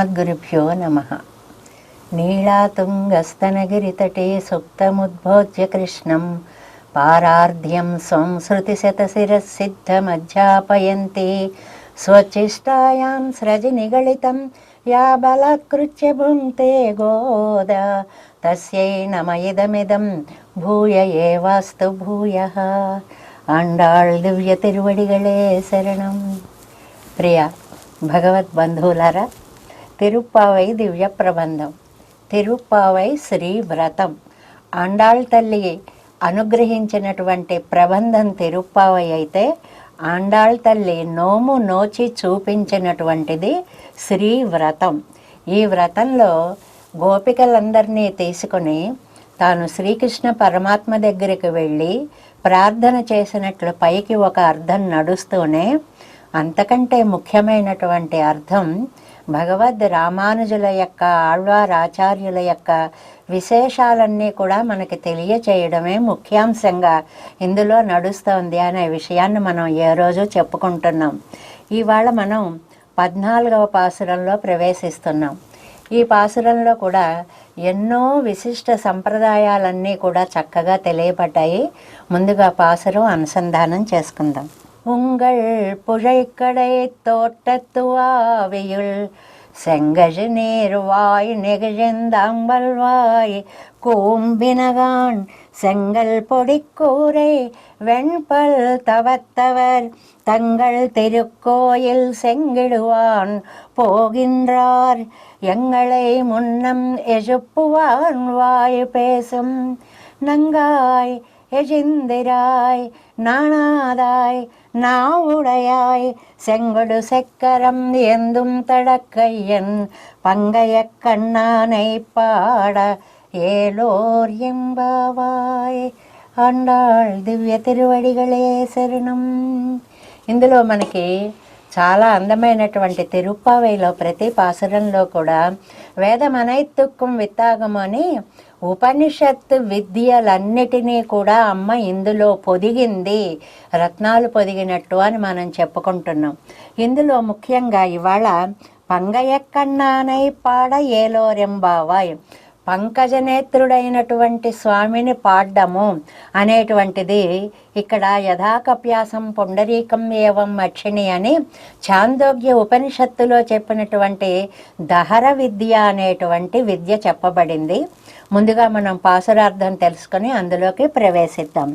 ఓం అస్మద్గురుభ్యో నమ నీళాతుంగస్తనగిరితటే సుప్తముద్భోజ్య కృష్ణం. పారార్ధ్యం సంసృతిశతశిరసిద్ధమధ్యాపయంతి స్వచిష్టాయాం స్రజి నిగళితం యా బలకృత్య భుంక్తే గోద. తస్యై నమ ఇదమిదం భూయ ఏవాస్తు భూయ. అండాళ్ దివ్య తిరువడిగళే శరణం. ప్రియ భగవద్ బంధువులారా తిరుప్పావై దివ్య ప్రబంధం. తిరుప్పావై శ్రీ వ్రతం. ఆండాళ్ తల్లి అనుగ్రహించినటువంటి ప్రబంధం తిరుప్పావై అయితే ఆండాళ్ తల్లి నోము నోచి చూపించినటువంటిది శ్రీ వ్రతం. ఈ వ్రతంలో గోపికలందరినీ తీసుకొని తాను శ్రీకృష్ణ పరమాత్మ దగ్గరికి వెళ్ళి ప్రార్థన చేసినట్లు పైకి ఒక అర్థం నడుస్తూనే అంతకంటే ముఖ్యమైనటువంటి అర్థం భగవద్ రామానుజుల యొక్క ఆళ్వారాచార్యుల యొక్క విశేషాలన్నీ కూడా మనకి తెలియచేయడమే ముఖ్యాంశంగా ఇందులో నడుస్తోంది అనే విషయాన్ని మనం ఏ రోజు చెప్పుకుంటున్నాం. ఇవాళ మనం పద్నాలుగవ పాసురంలో ప్రవేశిస్తున్నాం. ఈ పాసురంలో కూడా ఎన్నో విశిష్ట సంప్రదాయాలన్నీ కూడా చక్కగా తెలియబడ్డాయి. ముందుగా పాసురం అనుసంధానం చేసుకుందాం. உங்கள் புழைக்கடை தோட்டத்துவாவியுள் செங்கஜு நீர்வாய் நெகிழ்ந்தாம்பல்வாய் கூம்பினகான் செங்கல் பொடிக்கூரை வெண்பல் தவத்தவர் தங்கள் திருக்கோயில் செங்கிடுவான் போகின்றார். எங்களை முன்னம் எஜுப்புவான் வாய் பேசும் நங்காய் எஜிந்திராய் நாணாதாய் நாவுடையாய் செங்கொடு செக்கரம் எந்தும் தடக்கையன் பங்கைய கண்ணானை பாட ஏலோர் ఎంబావాయ్ అండాళ్ దివ్య తిరువడిగలే శరణం ఇందులో మనకి చాలా అందమైనటువంటి తిరుప్పావైలో ప్రతి పాసురంలో కూడా వేదమనైతుక్కం విత్తాగం అని ఉపనిషత్తు విద్యలన్నిటినీ కూడా అమ్మ ఇందులో పొదిగింది రత్నాలు పొదిగినట్టు అని మనం చెప్పుకుంటున్నాం. ఇందులో ముఖ్యంగా ఇవాళ పంగయక్కన్నానై పాడ ఏలోరెంబావాయ్ పంకజనేత్రుడైనటువంటి స్వామిని పాడ్డము అనేటువంటిది ఇక్కడ యథాకప్యాసం పుండరీకం ఏవం అక్షిణి అని చాందోగ్య ఉపనిషత్తులో చెప్పినటువంటి దహర విద్య అనేటువంటి విద్య చెప్పబడింది. ముందుగా మనం పాసురార్థం తెలుసుకొని అందులోకి ప్రవేశిద్దాం.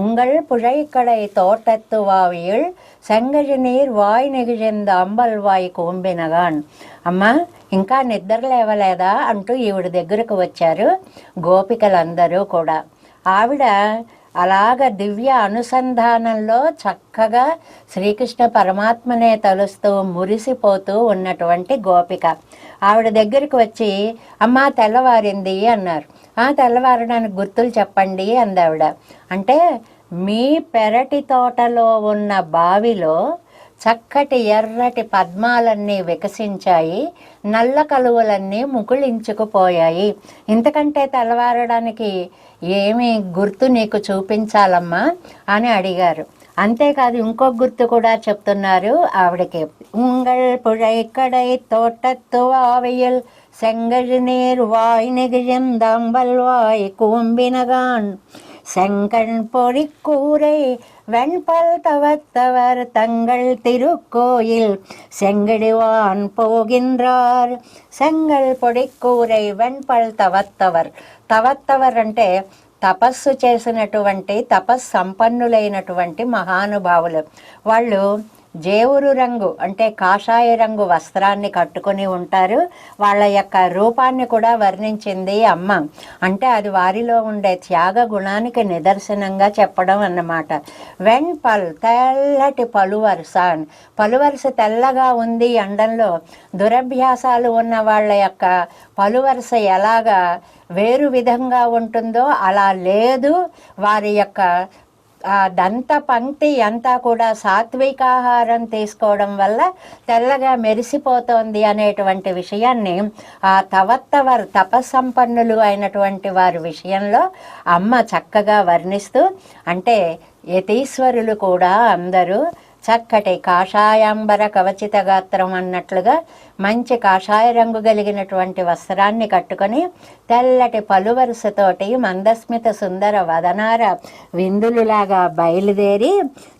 உங்கள் புழைக்கடை தோட்டத்துவாவியில் செங்கஜு நீர் வாய் అంబల్ వాయ్ కూంబినగాన్. అమ్మా ఇంకా నిద్ర లేవలేదా అంటూ ఈవిడ దగ్గరకు వచ్చారు గోపికలందరూ కూడా. ఆవిడ అలాగ దివ్య అనుసంధానంలో చక్కగా శ్రీకృష్ణ పరమాత్మనే తలుస్తూ మురిసిపోతూ ఉన్నటువంటి గోపిక. ఆవిడ దగ్గరికి వచ్చి అమ్మ తెల్లవారింది అన్నారు. ఆ తెల్లవారడానికి గుర్తులు చెప్పండి అందావిడ అంటే మీ పెరటి తోటలో ఉన్న బావిలో చక్కటి ఎర్రటి పద్మాలన్నీ వికసించాయి నల్ల కలువలన్నీ ముకుళించుకుపోయాయి. ఇంతకంటే తెల్లవారడానికి ఏమి గుర్తు నీకు చూపించాలమ్మా? అని అడిగారు. అంతేకాదు ఇంకో గుర్తు కూడా చెప్తున్నారు. ఆవిడకి ఉంగల్ పుഴை கடை தோட்டத்து సెంగజ్ నీరు వాయి నిగజం நெகிழ்ந்தாம்பல் వాయి கூம்பினகான் செங்கண் பொறிக்கூரை வெண்பல் தவத்தவர் தங்கள் திருக்கோயில் செங்கடிவான் போகின்றார் செங்கல் பொடிக்கூரை వెన్పల్ తవత్తవర్ తవత్తవర్ అంటే తపస్సు చేసినటువంటి తపస్సు సంపన్నులైనటువంటి మహానుభావులు వాళ్ళు జేవురు రంగు అంటే కాషాయ రంగు వస్త్రాన్ని కట్టుకొని ఉంటారు. వాళ్ళ యొక్క రూపాన్ని కూడా వర్ణించింది అమ్మ. అంటే అది వారిలో ఉండే త్యాగ గుణానికి నిదర్శనంగా చెప్పడం అన్నమాట. వెన్ పల్ తెల్లటి పలువరుస పలువరుస తెల్లగా ఉంది ఎండంలో దురభ్యాసాలు ఉన్న వాళ్ళ యొక్క పలువరుస ఎలాగా వేరు విధంగా ఉంటుందో అలా లేదు. వారి యొక్క ఆ దంత పంక్తి అంతా కూడా సాత్వికాహారం తీసుకోవడం వల్ల తెల్లగా మెరిసిపోతోంది అనేటువంటి విషయాన్ని ఆ తవత్తవర్ తపస్సంపన్నులు అయినటువంటి వారి విషయంలో అమ్మ చక్కగా వర్ణిస్తూ అంటే యతీశ్వరులు కూడా అందరూ చక్కటి కాషాయాంబర కవచిత గాత్రం అన్నట్లుగా మంచి కాషాయ రంగు కలిగినటువంటి వస్త్రాన్ని కట్టుకొని తెల్లటి పలువరుసతోటి మందస్మిత సుందర వదనార విందులులాగా బయలుదేరి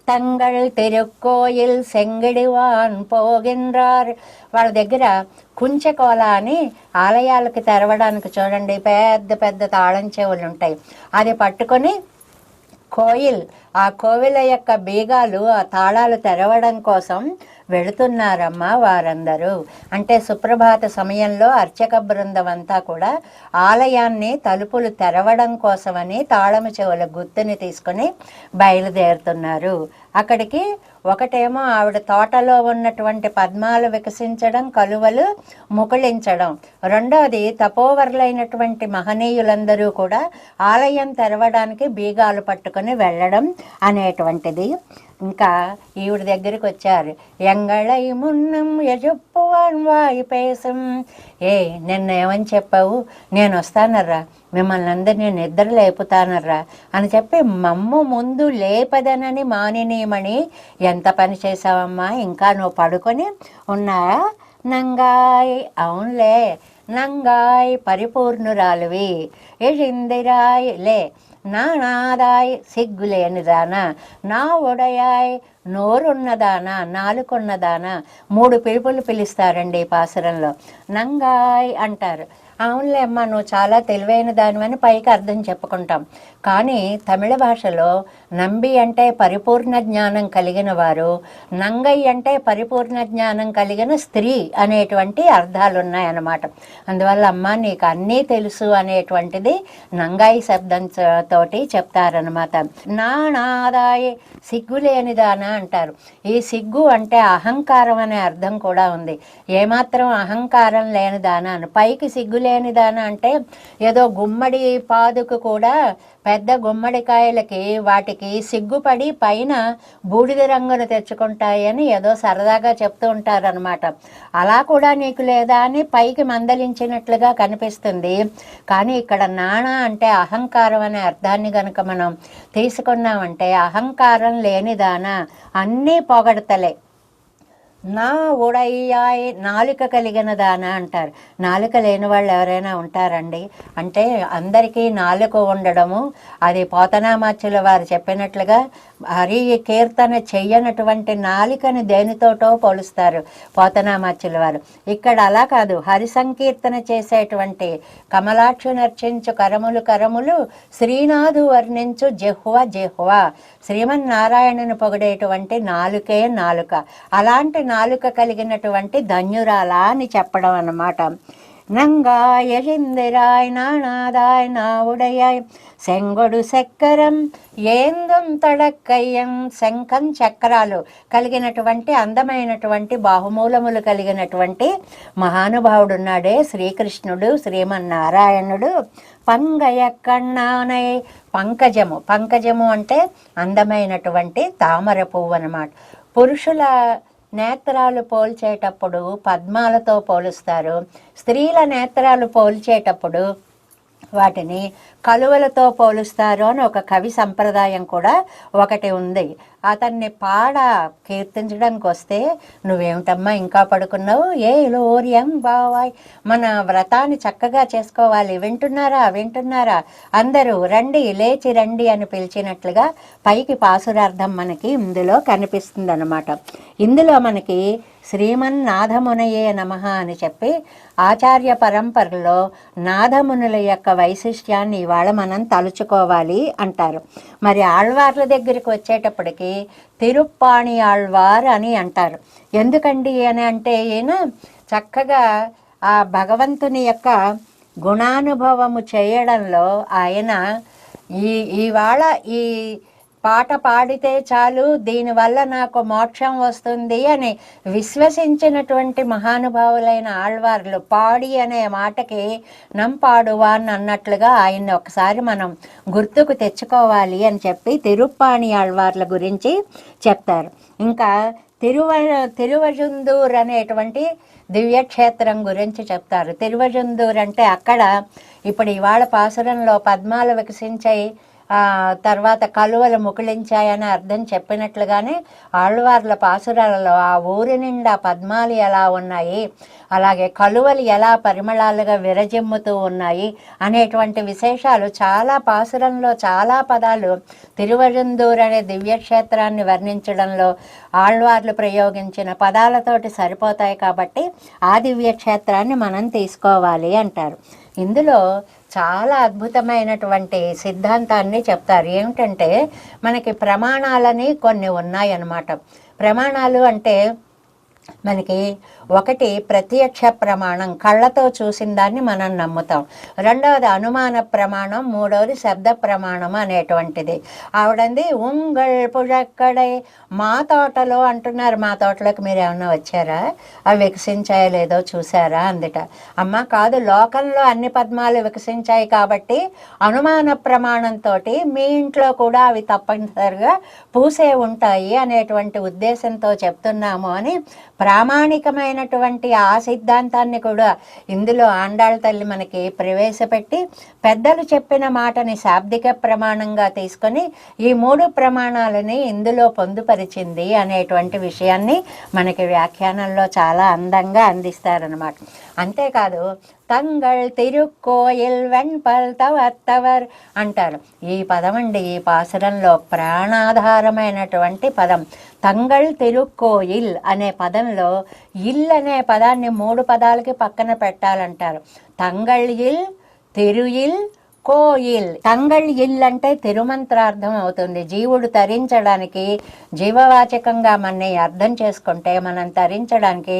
తంగళ్ తిరుక్కోయిల్ సెంగిడివాన్ పోగిన్రార్. వాళ్ళ దగ్గర కుంచెకోల అని ఆలయాలకి తెరవడానికి చూడండి పెద్ద పెద్ద తాళం చెవులు ఉంటాయి అది పట్టుకొని కోయిల్. ఆ కోవిల యొక్క బీగాలు ఆ తాళాలు తెరవడం కోసం వెళుతున్నారమ్మా వారందరూ. అంటే సుప్రభాత సమయంలో అర్చక బృందం అంతా కూడా ఆలయాన్ని తలుపులు తెరవడం కోసమని తాళము చెవుల గుర్తుని తీసుకొని బయలుదేరుతున్నారు. అక్కడికి ఒకటేమో ఆవిడ తోటలో ఉన్నటువంటి పద్మాలు వికసించడం కలువలు ముకుళించడం. రెండవది తపోవర్లైనటువంటి మహనీయులందరూ కూడా ఆలయం తెరవడానికి బీగాలు పట్టుకొని వెళ్ళడం అనేటువంటిది. ఇంకా ఈవిడ దగ్గరికి వచ్చారు. ఎంగళై మున్నం యజుప్పువాన్ వాయుపేసం ఏ నిన్న ఏమని చెప్పావు? నేను వస్తానర్రా మిమ్మల్ని అందరినీ నిద్ర లేపుతానర్రా అని చెప్పి మమ్ము ముందు లేపదనని మానినీయమని ఎంత పని చేసావమ్మా ఇంకా నువ్వు పడుకొని ఉన్నాయా నంగాయ్ అవునులే నంగాయ్ పరిపూర్ణురాలువి. ఇందిరాయ్ లే నా నాదాయ్ సిగ్గులేనిదానా? నా ఉడయాయ్ నోరున్నదానా? నాలుకున్నదానా? మూడు పిలుపులు పిలుస్తారండి పాసురంలో. నంగాయ్ అంటారు. అవునులే అమ్మ నువ్వు చాలా తెలివైన దానివని పైకి అర్థం చెప్పుకుంటాం. కానీ తమిళ భాషలో నంబి అంటే పరిపూర్ణ జ్ఞానం కలిగిన వారు నంగై అంటే పరిపూర్ణ జ్ఞానం కలిగిన స్త్రీ అనేటువంటి అర్థాలు ఉన్నాయన్నమాట అందువల్ల అమ్మ నీకు అన్నీ తెలుసు అనేటువంటిది నంగాయి శబ్దం తోటి చెప్తారనమాట నానాదాయ సిగ్గులేనిదానా అంటారు. ఈ సిగ్గు అంటే అహంకారం అనే అర్థం కూడా ఉంది. ఏమాత్రం అహంకారం లేనిదానా అని పైకి సిగ్గు దాన అంటే ఏదో గుమ్మడి పాదుకు కూడా పెద్ద గుమ్మడికాయలకి వాటికి సిగ్గుపడి పైన బూడిద రంగును తెచ్చుకుంటాయని ఏదో సరదాగా చెప్తూ ఉంటారనమాట అలా కూడా నీకు లేదా అని పైకి మందలించినట్లుగా కనిపిస్తుంది. కానీ ఇక్కడ నాణ అంటే అహంకారం అనే అర్థాన్ని కనుక మనం తీసుకున్నామంటే అహంకారం లేనిదానా అన్నీ పొగడతలే. నా ఉడయ్యాయ్ నాలుక కలిగిన దాన అంటారు. నాలుక లేని వాళ్ళు ఎవరైనా ఉంటారండి? అంటే అందరికీ నాలుక ఉండడము అది పోతనామాచుల వారు చెప్పినట్లుగా హరి కీర్తన చెయ్యనటువంటి నాలికని దేనితోటో పోలుస్తారు పోతనామాచుల వారు. ఇక్కడ అలా కాదు హరి సంకీర్తన చేసేటువంటి కమలాక్షు నర్చించు కరములు కరములు శ్రీనాథు వర్ణించు జెహ్వ జెహ్వ శ్రీమన్నారాయణను పొగిడేటువంటి నాలుకే నాలుక. అలాంటి నాలుక కలిగినటువంటి ధన్యురాలా అని చెప్పడం అన్నమాట. నంగాయ చిందిరాయ్ నానాదాయ్ నా ఉడయాయ్ సెంగొడు ఏందం తడక్కయ్యం శంఖం చక్రాలు కలిగినటువంటి అందమైనటువంటి బాహుమూలములు కలిగినటువంటి మహానుభావుడున్నాడే శ్రీకృష్ణుడు శ్రీమన్నారాయణుడు. పంగయ కన్నానై పంకజము. పంకజము అంటే అందమైనటువంటి తామర పువ్వు అన్నమాట పురుషుల నేత్రాలు పోల్చేటప్పుడు పద్మాలతో పోలుస్తారు. స్త్రీల నేత్రాలు పోల్చేటప్పుడు వాటిని కలువలతో పోలుస్తారు అని ఒక కవి సంప్రదాయం కూడా ఒకటి ఉంది. అతన్ని పాడ కీర్తించడానికి వస్తే నువ్వేమిటమ్మా ఇంకా పడుకున్నావు? ఏ లోరియం బావాయ్. మన వ్రతాన్ని చక్కగా చేసుకోవాలి. వింటున్నారా? వింటున్నారా? అందరూ రండి లేచి రండి అని పిలిచినట్లుగా పైకి పాసురార్థం మనకి ఇందులో కనిపిస్తుంది అనమాట ఇందులో మనకి శ్రీమన్నాథమునయే నమ అని చెప్పి ఆచార్య పరంపరలో నాథమునుల యొక్క వైశిష్ట్యాన్ని ఇవాళ మనం తలుచుకోవాలి అంటారు. మరి ఆళ్వార్ల దగ్గరికి వచ్చేటప్పటికి తిరుప్పాణి ఆళ్వార్ అని అంటారు. ఎందుకండి అని అంటే ఈయన చక్కగా ఆ భగవంతుని యొక్క గుణానుభవము చేయడంలో ఆయన ఈ ఇవాళ ఈ పాట పాడితే చాలు దీనివల్ల నాకు మోక్షం వస్తుంది అని విశ్వసించినటువంటి మహానుభావులైన ఆళ్వార్లు పాడి అనే మాటకి నంపాడువాన్ అన్నట్లుగా ఆయన్ని ఒకసారి మనం గుర్తుకు తెచ్చుకోవాలి అని చెప్పి తిరుప్పాణి ఆళ్వార్ల గురించి చెప్తారు. ఇంకా తిరువ తిరువజుందూర్ అనేటువంటి దివ్యక్షేత్రం గురించి చెప్తారు. తిరువజుందూర్ అంటే అక్కడ ఇప్పుడు ఇవాళ పాసురంలో పద్మాలు వికసించాయి తర్వాత కలువలు ముకుళించాయని అర్థం చెప్పినట్లుగానే ఆళ్వార్ల పాసురాలలో ఆ ఊరి నిండా పద్మాలు ఎలా ఉన్నాయి? అలాగే కలువలు ఎలా పరిమళాలుగా విరజిమ్ముతూ ఉన్నాయి? అనేటువంటి విశేషాలు చాలా పాసురంలో చాలా పదాలు తిరువజందూర్ అనే దివ్యక్షేత్రాన్ని వర్ణించడంలో ఆళ్వార్లు ప్రయోగించిన పదాలతోటి సరిపోతాయి కాబట్టి ఆ దివ్యక్షేత్రాన్ని మనం తీసుకోవాలి అంటారు. ఇందులో చాలా అద్భుతమైనటువంటి సిద్ధాంతాన్ని చెప్తారు. ఏమిటంటే మనకి ప్రమాణాలని కొన్ని ఉన్నాయన్నమాట. ప్రమాణాలు అంటే మనకి ఒకటి ప్రత్యక్ష ప్రమాణం కళ్ళతో చూసిన దాన్ని మనం నమ్ముతాం. రెండవది అనుమాన ప్రమాణం మూడవది శబ్ద ప్రమాణం అనేటువంటిది. ఆవిడంది ఉంగళ్ పుഴక్కడై మా తోటలో అంటున్నారు. మా తోటలోకి మీరు ఏమన్నా వచ్చారా? అవి వికసించాయో లేదో చూసారా అందుట. అమ్మ కాదు లోకంలో అన్ని పద్మాలు వికసించాయి కాబట్టి అనుమాన ప్రమాణంతో మీ ఇంట్లో కూడా అవి తప్పనిసరిగా పూసే ఉంటాయి అనేటువంటి ఉద్దేశంతో చెప్తున్నాము అని ప్రామాణికమైన ప్రామాణికమైనటువంటి ఆ సిద్ధాంతాన్ని కూడా ఇందులో ఆండాళ్ళ తల్లి మనకి ప్రవేశపెట్టి పెద్దలు చెప్పిన మాటని శాబ్దిక ప్రమాణంగా తీసుకొని ఈ మూడు ప్రమాణాలని ఇందులో పొందుపరిచింది అనేటువంటి విషయాన్ని మనకి వ్యాఖ్యానంలో చాలా అందంగా అందిస్తారనమాట అంతేకాదు తంగళ్ తిరుక్కోయిల్ వెన్పల్ తవర్ అంటారు. ఈ పదం అండి ఈ పాసురంలో ప్రాణాధారమైనటువంటి పదం. తంగళ్ తిరుక్కోయిల్ అనే పదంలో ఇల్ అనే పదాన్ని మూడు పదాలకి పక్కన పెట్టాలంటారు. తంగళ్ ఇల్ తిరుయిల్ కోయిల్ తంగళ్ ఇల్ అంటే తిరుమంత్రార్థం అవుతుంది. జీవుడు తరించడానికి జీవవాచకంగా మనని అర్థం చేసుకుంటే మనం తరించడానికి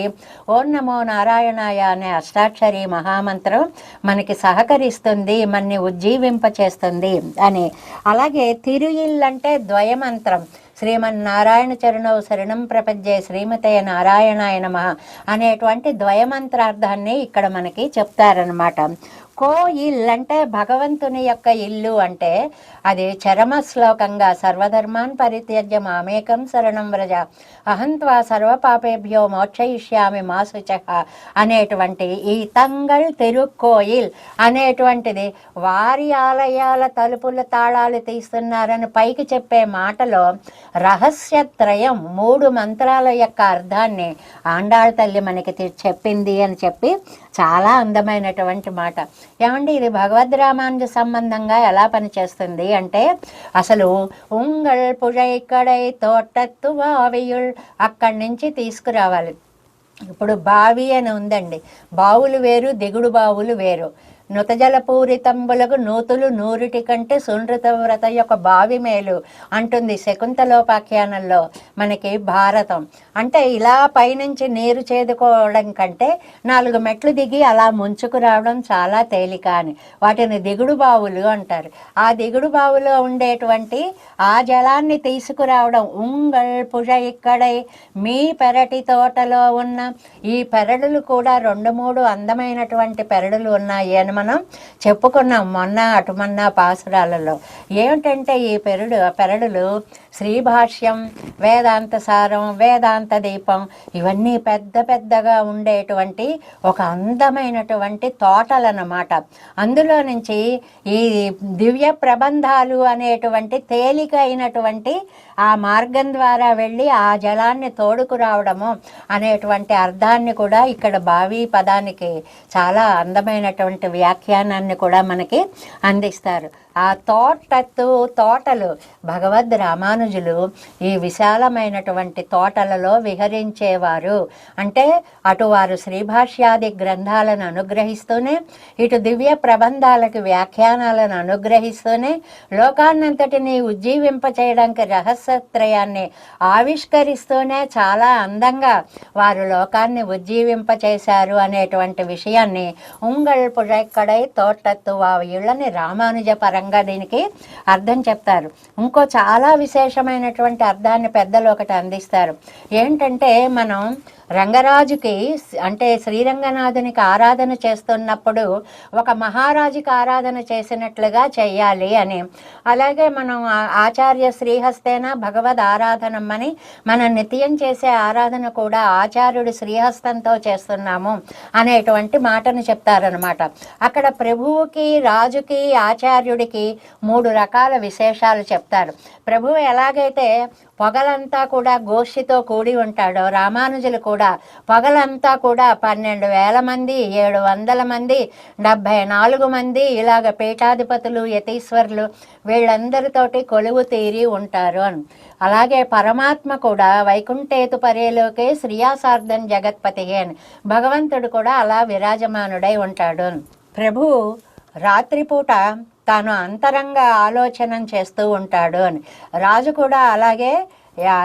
ఓం నమో నారాయణాయ అనే అష్టాక్షరి మహామంత్రం మనకి సహకరిస్తుంది మనని ఉజ్జీవింపచేస్తుంది అని. అలాగే తిరుయిల్ అంటే ద్వయమంత్రం. శ్రీమన్నారాయణ చరణౌ శరణం ప్రపంచే శ్రీమతే నారాయణాయ నమ అనేటువంటి ద్వయమంత్రార్థాన్ని ఇక్కడ మనకి చెప్తారనమాట కోయిల్ అంటే భగవంతుని యొక్క ఇల్లు అంటే అది చరమ శ్లోకంగా సర్వధర్మాన్ పరిత్యజ్య మామేకం శరణం వ్రజ. అహంత్వా సర్వపాపేభ్యో మోక్షయిష్యామి మా అనేటువంటి ఈ తంగళ్ తిరుక్కోయిల్ అనేటువంటిది వారి ఆలయాల తలుపుల తాళాలు తీస్తున్నారని పైకి చెప్పే మాటలో రహస్యత్రయం మూడు మంత్రాల యొక్క అర్థాన్ని ఆండాళ్ తల్లి మనకి చెప్పింది అని చెప్పి చాలా అందమైనటువంటి మాట. ఏమండి ఇది భగవద్ రామానుజ సంబంధంగా ఎలా పనిచేస్తుంది అంటే అసలు ఉంగళ్ పుഴైక్కడై తోటత్తు వావియుల్ అక్కడి నుంచి తీసుకురావాలి. ఇప్పుడు బావి అని ఉందండి. బావులు వేరు దిగుడు బావులు వేరు. నుతజల పూరితంబులకు నూతులు నూరిటి కంటే సునృత వ్రత యొక్క బావి మేలు అంటుంది శకుంతలోపాఖ్యానంలో మనకి భారతం. అంటే ఇలా పైనుంచి నీరు చేదుకోవడం కంటే నాలుగు మెట్లు దిగి అలా ముంచుకు రావడం చాలా తేలిక అని. వాటిని దిగుడు బావులు అంటారు. ఆ దిగుడు బావులో ఉండేటువంటి ఆ జలాన్ని తీసుకురావడం ఉంగల్ పుజ ఇక్కడై మీ పెరటి తోటలో ఉన్న ఈ పెరడులు కూడా రెండు మూడు అందమైనటువంటి పెరడులు ఉన్నాయి అని మనం చెప్పుకున్నాం మొన్న అటుమన్న పాసురాలలో. ఏమిటంటే ఈ పెరడు పెరడులు శ్రీభాష్యం వేదాంత సారం వేదాంత దీపం ఇవన్నీ పెద్ద పెద్దగా ఉండేటువంటి ఒక అందమైనటువంటి తోటలన్నమాట. అందులో నుంచి ఈ దివ్య ప్రబంధాలు అనేటువంటి తేలికైనటువంటి ఆ మార్గం ద్వారా వెళ్ళి ఆ జలాన్ని తోడుకు రావడము అనేటువంటి అర్థాన్ని కూడా ఇక్కడ బావి పదానికి చాలా అందమైనటువంటి వ్యాఖ్యానాన్ని కూడా మనకి అందిస్తారు. ఆ తోటత్తు తోటలు భగవద్ రామానుజులు ఈ విశాలమైనటువంటి తోటలలో విహరించేవారు. అంటే అటు వారు శ్రీభాష్యాది గ్రంథాలను అనుగ్రహిస్తూనే ఇటు దివ్య ప్రబంధాలకు వ్యాఖ్యానాలను అనుగ్రహిస్తూనే లోకాన్నంతటిని ఉజ్జీవింప చేయడానికి రహస్యత్రయాన్ని ఆవిష్కరిస్తూనే చాలా అందంగా వారు లోకాన్ని ఉజ్జీవింప చేశారు అనేటువంటి విషయాన్ని ఉంగళ్ పుడెక్కడై తోటత్తు వావి ఇళ్ళని రామానుజ పరంగా దీనికి అర్థం చెప్తారు. ఇంకో చాలా విశేష విశేషమైనటువంటి అర్థాన్ని పెద్దలు ఒకటి అందిస్తారు. ఏంటంటే మనం రంగరాజుకి అంటే శ్రీరంగనాథునికి ఆరాధన చేస్తున్నప్పుడు ఒక మహారాజుకి ఆరాధన చేసినట్లుగా చెయ్యాలి అని. అలాగే మనం ఆచార్య శ్రీహస్తేన భగవద్ ఆరాధనం అని మనం నిత్యం చేసే ఆరాధన కూడా ఆచార్యుడు శ్రీహస్తంతో చేస్తున్నాము అనేటువంటి మాటను చెప్తారనమాట అక్కడ ప్రభువుకి రాజుకి ఆచార్యుడికి మూడు రకాల విశేషాలు చెప్తారు. ప్రభువు ఎలాగైతే పొగలంతా కూడా గోష్ఠితో కూడి ఉంటాడో రామానుజులు కూడా పొగలంతా కూడా పన్నెండు వేల మంది ఏడు వందల మంది డెబ్భై నాలుగు మంది ఇలాగ పీఠాధిపతులు యతీశ్వరులు వీళ్ళందరితోటి కొలువు తీరి ఉంటారు అని. అలాగే పరమాత్మ కూడా వైకుంఠేతు పరేలోకే శ్రీయాసార్థం జగత్పతి అని. భగవంతుడు కూడా అలా విరాజమానుడై ఉంటాడు ప్రభు రాత్రిపూట తాను అంతరంగ ఆలోచన చేస్తూ ఉంటాడు అని. రాజు కూడా అలాగే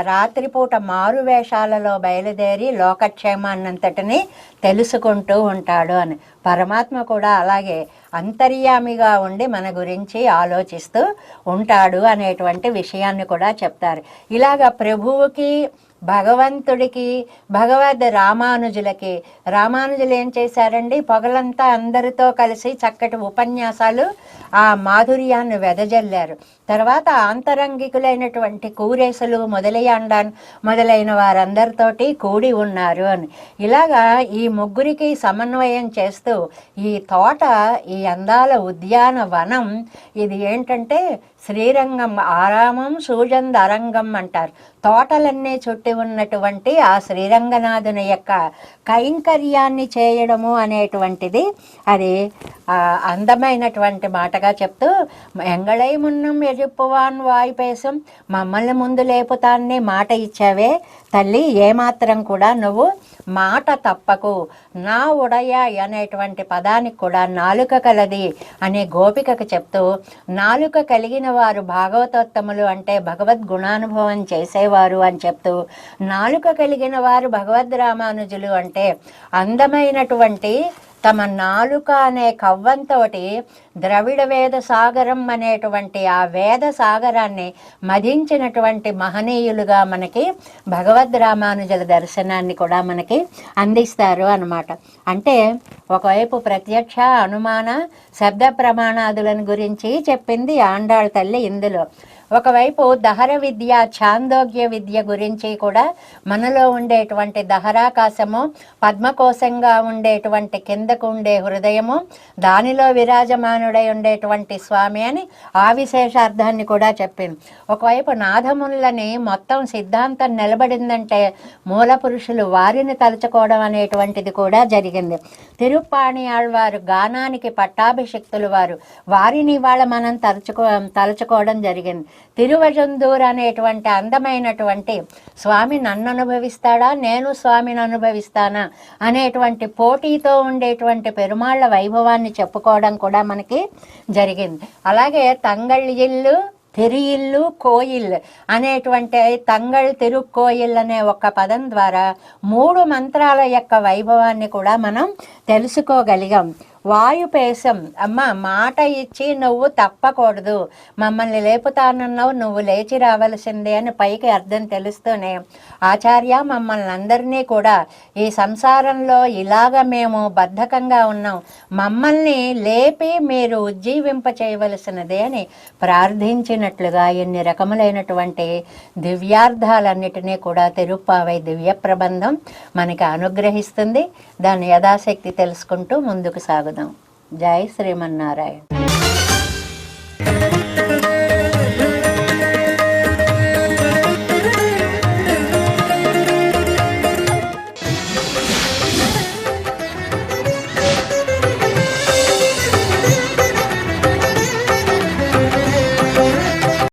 రాత్రిపూట మారు వేషాలలో బయలుదేరి లోకక్షేమాన్నంతటిని తెలుసుకుంటూ ఉంటాడు అని. పరమాత్మ కూడా అలాగే అంతర్యామిగా ఉండి మన గురించి ఆలోచిస్తూ ఉంటాడు అనేటువంటి విషయాన్ని కూడా చెప్తారు. ఇలాగ ప్రభువుకి భగవంతుడికి భగవద్ రామానుజులకి. రామానుజులు ఏం చేశారండి? పొగలంతా అందరితో కలిసి చక్కటి ఉపన్యాసాలు ఆ మాధుర్యాన్ని వెదజల్లారు. తర్వాత ఆంతరంగికులైనటువంటి కూరేసులు మొదలయ్యాండాన్ మొదలైన వారందరితోటి కూడి ఉన్నారు అని. ఇలాగా ఈ ముగ్గురికి సమన్వయం చేస్తూ ఈ తోట ఈ అందాల ఉద్యానవనం ఇది ఏంటంటే శ్రీరంగం ఆరామం సూజంద అరంగం అంటారు. తోటలన్నీ చుట్టి ఉన్నటువంటి ఆ శ్రీరంగనాథుని యొక్క కైంకర్యాన్ని చేయడము అనేటువంటిది అది అందమైనటువంటి మాటగా చెప్తూ ఎంగళై మున్నం ఎజుప్పువాన్ వాయుపేసం మమ్మల్ని ముందు లేపుతాన్ని మాట ఇచ్చావే తల్లి ఏమాత్రం కూడా నువ్వు మాట తప్పకు. నా ఉడయ అనేటువంటి పదానికి కూడా నాలుక కలది అనే గోపికకు చెప్తూ నాలుక కలిగిన వారు భాగవతోత్తములు అంటే భగవద్ గుణానుభవం చేసేవారు అని చెప్తూ నాలుక కలిగిన వారు భగవద్ రామానుజులు అంటే అందమైనటువంటి తమ నాలుక అనే కవ్వంతోటి ద్రవిడ వేద సాగరం అనేటువంటి ఆ వేద సాగరాన్ని మదించినటువంటి మహనీయులుగా మనకి భగవద్ రామానుజుల దర్శనాన్ని కూడా మనకి అందిస్తారు అనమాట అంటే ఒకవైపు ప్రత్యక్ష అనుమాన శబ్ద ప్రమాణాదులను గురించి చెప్పింది ఆండాళ్ తల్లి ఇందులో. ఒకవైపు దహర విద్య ఛాందోగ్య విద్య గురించి కూడా మనలో ఉండేటువంటి దహరాకాశము పద్మకోశంగా ఉండేటువంటి కిందకు ఉండే హృదయము దానిలో విరాజమాను విరాజమానుడై ఉండేటువంటి స్వామి అని ఆ విశేషార్థాన్ని కూడా చెప్పింది. ఒకవైపు నాథములని మొత్తం సిద్ధాంతం నిలబడిందంటే మూల పురుషులు వారిని తలుచుకోవడం అనేటువంటిది కూడా జరిగింది. తిరుప్పాణియాళ్ ఆళ్వారు గానానికి పట్టాభిషిక్తులు వారు వారిని ఇవాళ మనం తలుచుకో తలుచుకోవడం జరిగింది. తిరువజందూర్ అనేటువంటి అందమైనటువంటి స్వామి నన్ను అనుభవిస్తాడా నేను స్వామిని అనుభవిస్తానా? అనేటువంటి పోటీతో ఉండేటువంటి పెరుమాళ్ళ వైభవాన్ని చెప్పుకోవడం కూడా మనకి జరిగింది. అలాగే తంగళ్ళిల్లు తిరియిల్లు కోయిల్ అనేటువంటి తంగళ్ తిరుక్కోయిల్ అనే ఒక పదం ద్వారా మూడు మంత్రాల యొక్క వైభవాన్ని కూడా మనం తెలుసుకోగలిగాం. వాయుపేశం. అమ్మ మాట ఇచ్చి నువ్వు తప్పకూడదు. మమ్మల్ని లేపుతానన్నావు నువ్వు లేచి రావలసిందే అని పైకి అర్థం తెలుస్తూనే. ఆచార్య మమ్మల్ని అందరినీ కూడా ఈ సంసారంలో ఇలాగ మేము బద్ధకంగా ఉన్నాం. మమ్మల్ని లేపి మీరు ఉజ్జీవింప చేయవలసినదే అని ప్రార్థించినట్లుగా ఎన్ని రకములైనటువంటి దివ్యార్థాలన్నిటినీ కూడా తిరుప్పావై దివ్య ప్రబంధం మనకి అనుగ్రహిస్తుంది. దాన్ని యథాశక్తి తెలుసుకుంటూ ముందుకు సాగుదాం జై శ్రీమన్నారాయణ.